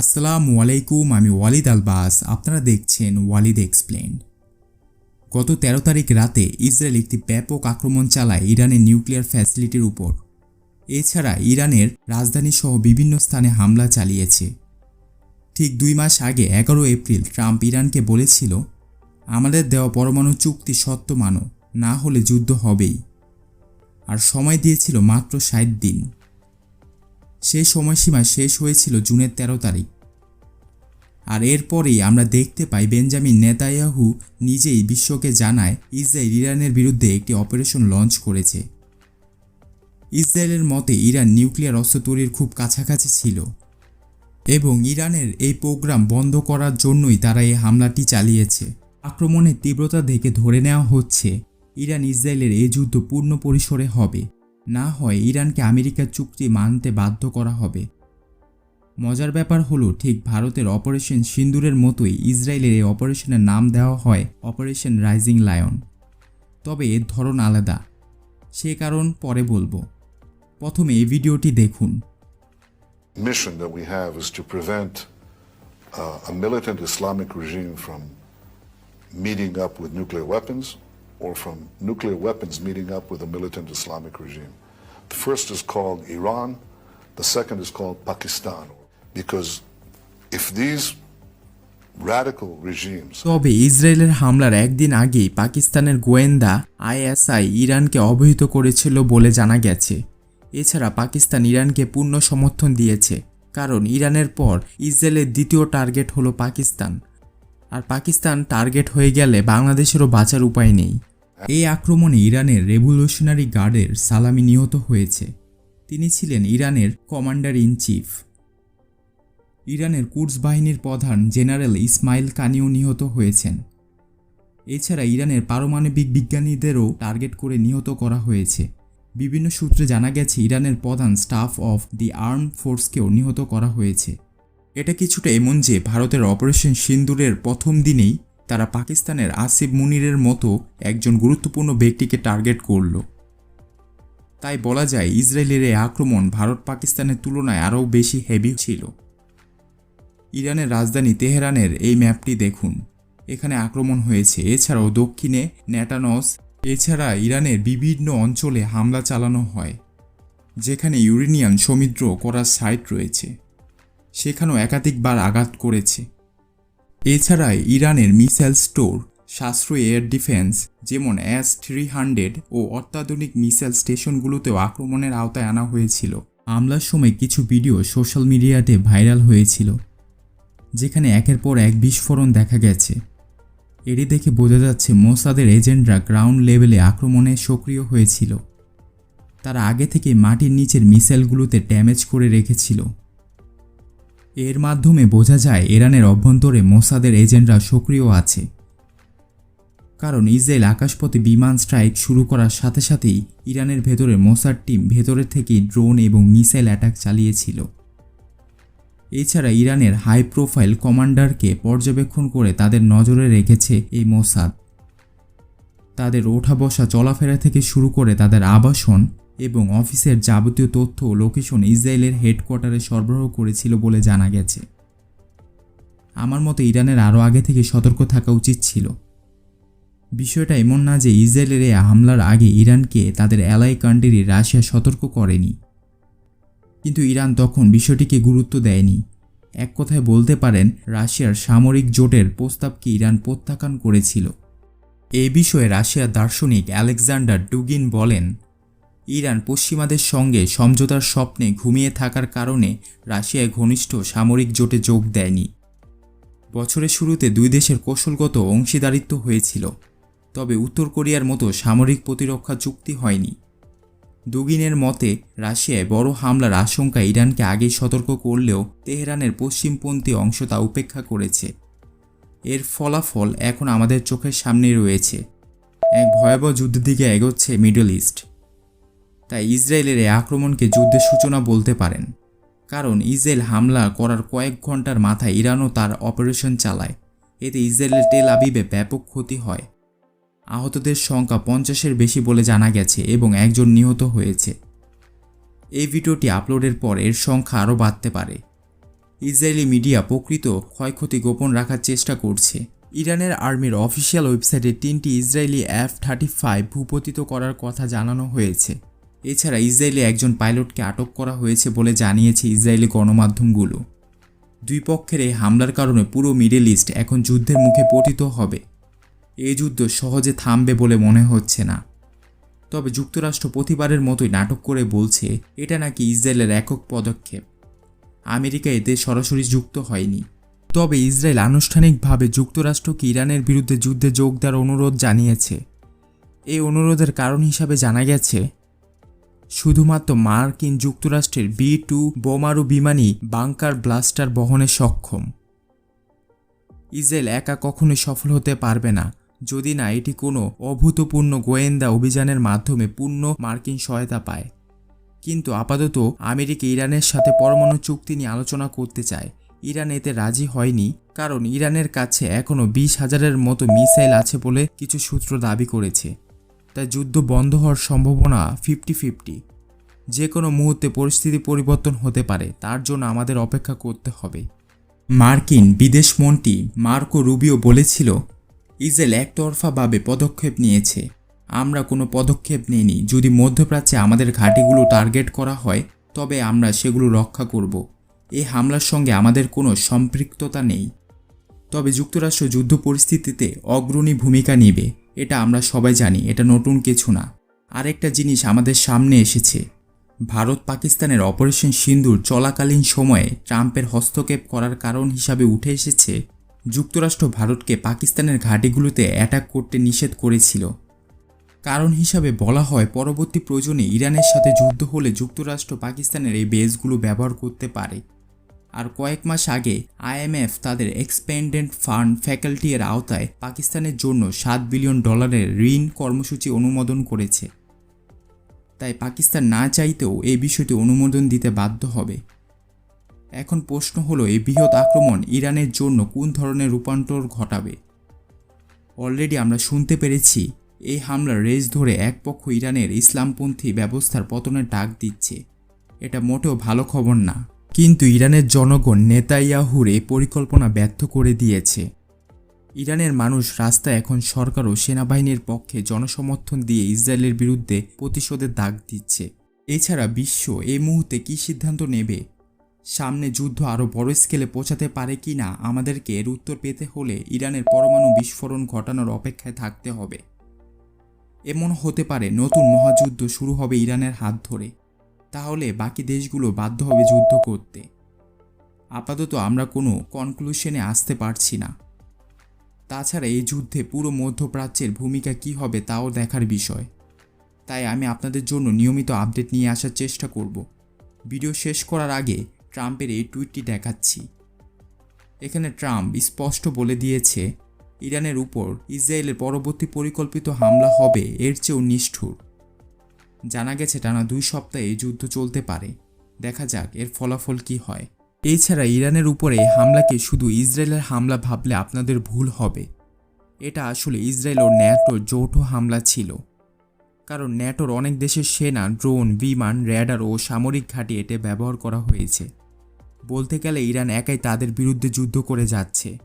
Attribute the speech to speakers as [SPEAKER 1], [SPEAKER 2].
[SPEAKER 1] আসসালামু আলাইকুম, আমি ওয়ালিদ আলবাস। আপনারা দেখছেন ওয়ালিদ এক্সপ্লেন গত ১৩ তারিখ রাতে ইসরায়েল একটি ব্যাপক আক্রমণ চালায় ইরানের নিউক্লিয়ার ফ্যাসিলিটির উপর। এছাড়া ইরানের রাজধানী সহ বিভিন্ন স্থানে হামলা চালিয়েছে। ঠিক দুই মাস আগে, এগারো এপ্রিল, ট্রাম্প ইরানকে বলেছিল, আমাদের দেওয়া পরমাণু চুক্তি সত্য মানো, না হলে যুদ্ধ হবেই। আর সময় দিয়েছিল মাত্র ষাট দিন। সেই সময়সীমা শেষ হয়েছিল জুনের ১৩ তারিখ। আর এরপরেই আমরা দেখতে পাই বেঞ্জামিন নেতায়াহু নিজেই বিশ্বকে জানায় ইসরায়েল ইরানের বিরুদ্ধে একটি অপারেশন লঞ্চ করেছে। ইসরায়েলের মতে ইরান নিউক্লিয়ার অস্ত্র তৈরির খুব কাছাকাছি ছিল এবং ইরানের এই প্রোগ্রাম বন্ধ করার জন্যই তারা এই হামলাটি চালিয়েছে। আক্রমণের তীব্রতা দেখে ধরে নেওয়া হচ্ছে, ইরান ইসরায়েলের এই যুদ্ধ পূর্ণ পরিসরে হবে। না হয় ইরানকে আমেরিকার চুক্তি মানতে বাধ্য করা হবে। মজার ব্যাপার হলো ঠিক ভারতের অপারেশন সিন্দুরের মতোই ইসরায়েলের এই অপারেশনের নাম দেওয়া হয় অপারেশন রাইজিং লায়ন। তবে এর ধরন আলাদা। সে কারণ পরে বলব। প্রথমে এই ভিডিওটি দেখুন।
[SPEAKER 2] Mission that we have is to prevent uh, a militant Islamic regime from meeting up with nuclear weapons or from nuclear weapons meeting up with a militant Islamic regime. The first is called Iran, the second is called Pakistan. Because if these
[SPEAKER 1] তবে ইসরায়েলের হামলার একদিন আগেই পাকিস্তানের গোয়েন্দা ISI ইরানকে অবহিত করেছিল বলে জানা গেছে এছাড়া পাকিস্তান ইরানকে পূর্ণ সমর্থন দিয়েছে কারণ ইরানের পর ইসরায়েলের দ্বিতীয় টার্গেট হলো পাকিস্তান আর পাকিস্তান টার্গেট হয়ে গেলে বাংলাদেশেরও বাঁচার উপায় নেই এই আক্রমণে ইরানের রেভলিউশনারি গার্ডের সালামি নিহত হয়েছে। তিনি ছিলেন ইরানের কমান্ডার ইন চিফ। ইরানের কুর্স বাহিনীর প্রধান জেনারেল ইসমাইল কানিও নিহত হয়েছেন। এছাড়া ইরানের পারমাণবিক বিজ্ঞানীদেরও টার্গেট করে নিহত করা হয়েছে। বিভিন্ন সূত্রে জানা গেছে, ইরানের প্রধান স্টাফ অফ দি আর্ম ফোর্সকেও নিহত করা হয়েছে। এটা কিছুটা এমন যে, ভারতের অপারেশন সিন্দুরের প্রথম দিনেই তারা পাকিস্তানের আসিফ মুনিরের মতো একজন গুরুত্বপূর্ণ ব্যক্তিকে টার্গেট করল। তাই বলা যায়, ইসরায়েলের এই আক্রমণ ভারত পাকিস্তানের তুলনায় আরও বেশি হেভি ছিল। ইরানের রাজধানী তেহরানের এই ম্যাপটি দেখুন। এখানে আক্রমণ হয়েছে। এছাড়াও দক্ষিণে ন্যাটানস এছাড়া ইরানের বিভিন্ন অঞ্চলে হামলা চালানো হয়, যেখানে ইউরেনিয়াম সমুদ্র করার সাইট রয়েছে। সেখানেও একাধিকবার আঘাত করেছে। এছাড়া ইরানের মিসাইল স্টোর, সাশ্রয়ী এয়ার ডিফেন্স, যেমন এস থ্রি হান্ড্রেড ও অত্যাধুনিক মিসাইল স্টেশনগুলোতেও আক্রমণের আওতায় আনা হয়েছিল। হামলার সময় কিছু ভিডিও সোশ্যাল মিডিয়াতে ভাইরাল হয়েছিল, যেখানে একের পর এক বিস্ফোরণ দেখা গেছে। এটি দেখে বোঝা যাচ্ছে মোসাদের এজেন্টরা গ্রাউন্ড লেভেলে আক্রমণে সক্রিয় হয়েছিল। তারা আগে থেকে মাটির নিচের মিসাইলগুলোতে ড্যামেজ করে রেখেছিল। এর মাধ্যমে বোঝা যায় ইরানের অভ্যন্তরে মোসাদের এজেন্টরা সক্রিয় আছে। কারণ ইসরায়েল আকাশপথে বিমান স্ট্রাইক শুরু করার সাথে সাথেই ইরানের ভেতরে মোসাদ টিম ভেতরের থেকেই ড্রোন এবং মিসাইল অ্যাটাক চালিয়েছিল। এছাড়া ইরানের হাই প্রোফাইল কমান্ডারকে পর্যবেক্ষণ করে তাদের নজরে রেখেছে এই মোসাদ। তাদের ওঠা বসা চলাফেরা থেকে শুরু করে তাদের আবাসন এবং অফিসের যাবতীয় তথ্য ও লোকেশন ইসরায়েলের হেডকোয়ার্টারে সরবরাহ করেছিল বলে জানা গেছে। আমার মতে ইরানের আরও আগে থেকে সতর্ক থাকা উচিত ছিল। বিষয়টা এমন না যে ইসরায়েলের এই হামলার আগে ইরানকে তাদের অ্যালাই কান্ট্রি রাশিয়া সতর্ক করেনি। কিন্তু ইরান তখন বিষয়টিকে গুরুত্ব দেয়নি। এক কথায় বলতে পারেন, রাশিয়ার সামরিক জোটের প্রস্তাবকে ইরান প্রত্যাখ্যান করেছিল। এই বিষয়ে রাশিয়ার দার্শনিক আলেকজান্ডার ডুগিন বলেন ইরান পশ্চিমাদের সঙ্গে সমঝোতার স্বপ্নে ঘুমিয়ে থাকার কারণে রাশিয়ায় ঘনিষ্ঠ সামরিক জোটে যোগ দেয়নি। বছরের শুরুতে দুই দেশের কৌশলগত অংশীদারিত্ব হয়েছিল, তবে উত্তর কোরিয়ার মতো সামরিক প্রতিরক্ষা চুক্তি হয়নি। দুগিনের মতে, রাশিয়ায় বড় হামলার আশঙ্কা ইরানকে আগেই সতর্ক করলেও তেহরানের পশ্চিমপন্থী অংশ তা উপেক্ষা করেছে। এর ফলাফল এখন আমাদের চোখের সামনে রয়েছে। এক ভয়াবহ যুদ্ধের দিকে এগোচ্ছে মিডল ইস্ট। তাই ইসরায়েলের এই আক্রমণকে যুদ্ধের সূচনা বলতে পারেন। কারণ ইসরায়েল হামলা করার কয়েক ঘণ্টার মাথায় ইরানও তার অপারেশন চালায়। এতে ইসরায়েলের তেল আবিবে ব্যাপক ক্ষতি হয়। আহতদের সংখ্যা পঞ্চাশের বেশি বলে জানা গেছে এবং একজন নিহত হয়েছে। এই ভিডিওটি আপলোডের পর এর সংখ্যা আরও বাড়তে পারে। ইসরায়েলি মিডিয়া প্রকৃত ক্ষয়ক্ষতি গোপন রাখার চেষ্টা করছে। ইরানের আর্মির অফিসিয়াল ওয়েবসাইটে তিনটি ইসরায়েলি এফ থার্টি ফাইভ ভূপতিত করার কথা জানানো হয়েছে। এছাড়া ইসরায়েলে একজন পাইলটকে আটক করা হয়েছে বলে জানিয়েছে ইসরায়েলি গণমাধ্যমগুলো। দুই পক্ষের এই হামলার কারণে পুরো মিডল ইস্ট এখন যুদ্ধের মুখে পতিত হবে। এই যুদ্ধ সহজে থামবে বলে মনে হচ্ছে না। তবে যুক্তরাষ্ট্র প্রতিবারের মতোই নাটক করে বলছে, এটা নাকি ইসরায়েলের একক পদক্ষেপ। আমেরিকা এতে সরাসরি যুক্ত হয়নি। তবে ইসরায়েল আনুষ্ঠানিকভাবে যুক্তরাষ্ট্রকে ইরানের বিরুদ্ধে যুদ্ধে যোগ দেওয়ার অনুরোধ জানিয়েছে। এই অনুরোধের কারণ হিসাবে জানা গেছে শুধুমাত্র মার্কিন যুক্তরাষ্ট্রের বি টু বোমারু বিমানই বাংকার ব্লাস্টার বহনে সক্ষম। ইসরায়েল একা কখনোই সফল হতে পারবে না, যদি না এটি কোনো অভূতপূর্ণ গোয়েন্দা অভিযানের মাধ্যমে পূর্ণ মার্কিন সহায়তা পায়। কিন্তু আপাতত আমেরিকা ইরানের সাথে পরমাণু চুক্তি নিয়ে আলোচনা করতে চায়। ইরান এতে রাজি হয়নি, কারণ ইরানের কাছে এখনও বিশ হাজারের মতো মিসাইল আছে বলে কিছু সূত্র দাবি করেছে। তাই যুদ্ধ বন্ধ হওয়ার সম্ভাবনা ফিফটি ফিফটি যে কোনো মুহূর্তে পরিস্থিতি পরিবর্তন হতে পারে, তার জন্য আমাদের অপেক্ষা করতে হবে। মার্কিন বিদেশমন্ত্রী মার্কো রুবিও বলেছিল, ইসরায়েল একতরফাভাবে পদক্ষেপ নিয়েছে। আমরা কোনো পদক্ষেপ নিইনি। যদি মধ্যপ্রাচ্যে আমাদের ঘাঁটিগুলো টার্গেট করা হয়, তবে আমরা সেগুলো রক্ষা করব। এই হামলার সঙ্গে আমাদের কোনো সম্পৃক্ততা নেই। তবে যুক্তরাষ্ট্র যুদ্ধ পরিস্থিতিতে অগ্রণী ভূমিকা নেবে। এটা আমরা সবাই জানি, এটা নতুন কিছু না। আরেকটা জিনিস আমাদের সামনে এসেছে। ভারত পাকিস্তানের অপারেশন সিন্দুর চলাকালীন সময়ে ট্রাম্পের হস্তক্ষেপ করার কারণ হিসাবে উঠে এসেছে, যুক্তরাষ্ট্র ভারতকে পাকিস্তানের ঘাঁটিগুলোতে অ্যাটাক করতে নিষেধ করেছিল। কারণ হিসাবে বলা হয়, পরবর্তী প্রয়োজনে ইরানের সাথে যুদ্ধ হলে যুক্তরাষ্ট্র পাকিস্তানের এই বেসগুলো ব্যবহার করতে পারে। আর কয়েক মাস আগে আইএমএফ তাদের এক্সপেন্ডেন্ট ফান্ড ফ্যাকাল্টি এর আওতায় পাকিস্তানের জন্য সাত বিলিয়ন ডলারের ঋণ কর্মসূচি অনুমোদন করেছে। তাই পাকিস্তান না চাইতেও এই বিষয়টি অনুমোদন দিতে বাধ্য হবে। এখন প্রশ্ন হলো, এই বৃহৎ আক্রমণ ইরানের জন্য কোন ধরনের রূপান্তর ঘটাবে? অলরেডি আমরা শুনতে পেরেছি, এই হামলার রেস ধরে এক পক্ষ ইরানের ইসলামপন্থী ব্যবস্থার পতনের ডাক দিচ্ছে। এটা মোটেও ভালো খবর না। কিন্তু ইরানের জনগণ নেতাইয়াহুর এই পরিকল্পনা ব্যর্থ করে দিয়েছে। ইরানের মানুষ রাস্তায় এখন সরকার ও সেনাবাহিনীর পক্ষে জনসমর্থন দিয়ে ইসরায়েলের বিরুদ্ধে প্রতিশোধের দাগ দিচ্ছে। এছাড়া বিশ্ব এই মুহূর্তে কী সিদ্ধান্ত নেবে? সামনে যুদ্ধ আরও বড় স্কেলে পৌঁছাতে পারে কি না আমাদেরকে এর উত্তর পেতে হলে ইরানের পরমাণু বিস্ফোরণ ঘটানোর অপেক্ষায় থাকতে হবে। এমন হতে পারে নতুন মহাযুদ্ধ শুরু হবে ইরানের হাত ধরে। তাহলে বাকি দেশগুলো বাধ্য হবে যুদ্ধ করতে। আপাতত আমরা কোনো কনক্লুশনে আসতে পারছি না। তাছাড়া এই যুদ্ধে পুরো মধ্যপ্রাচ্যের ভূমিকা কী হবে তাও দেখার বিষয়। তাই আমি আপনাদের জন্য নিয়মিত আপডেট নিয়ে আসার চেষ্টা করব। ভিডিও শেষ করার আগে ট্রাম্পের এই টুইটটি দেখাচ্ছি। এখানে ট্রাম্প স্পষ্ট বলে দিয়েছে, ইরানের উপর ইসরায়েলের পরবর্তী পরিকল্পিত হামলা হবে, এর চেয়েও নিষ্ঠুর। জানা গেছে টানা দুই সপ্তাহে যুদ্ধ চলতে পারে। দেখা যাক এর ফলাফল কি হয়। এছাড়া ইরানের উপরে হামলাকে শুধু ইসরায়েলের হামলা ভাবলে আপনাদের ভুল হবে। এটা আসলে ইসরায়েল ও ন্যাটোর যৌথ হামলা ছিল। কারণ ন্যাটোর অনেক দেশের সেনা, ড্রোন, বিমান, র্যাডার ও সামরিক ঘাঁটি এতে ব্যবহার করা হয়েছে। বলতে গেলে ইরান একাই তাদের বিরুদ্ধে যুদ্ধ করে যাচ্ছে।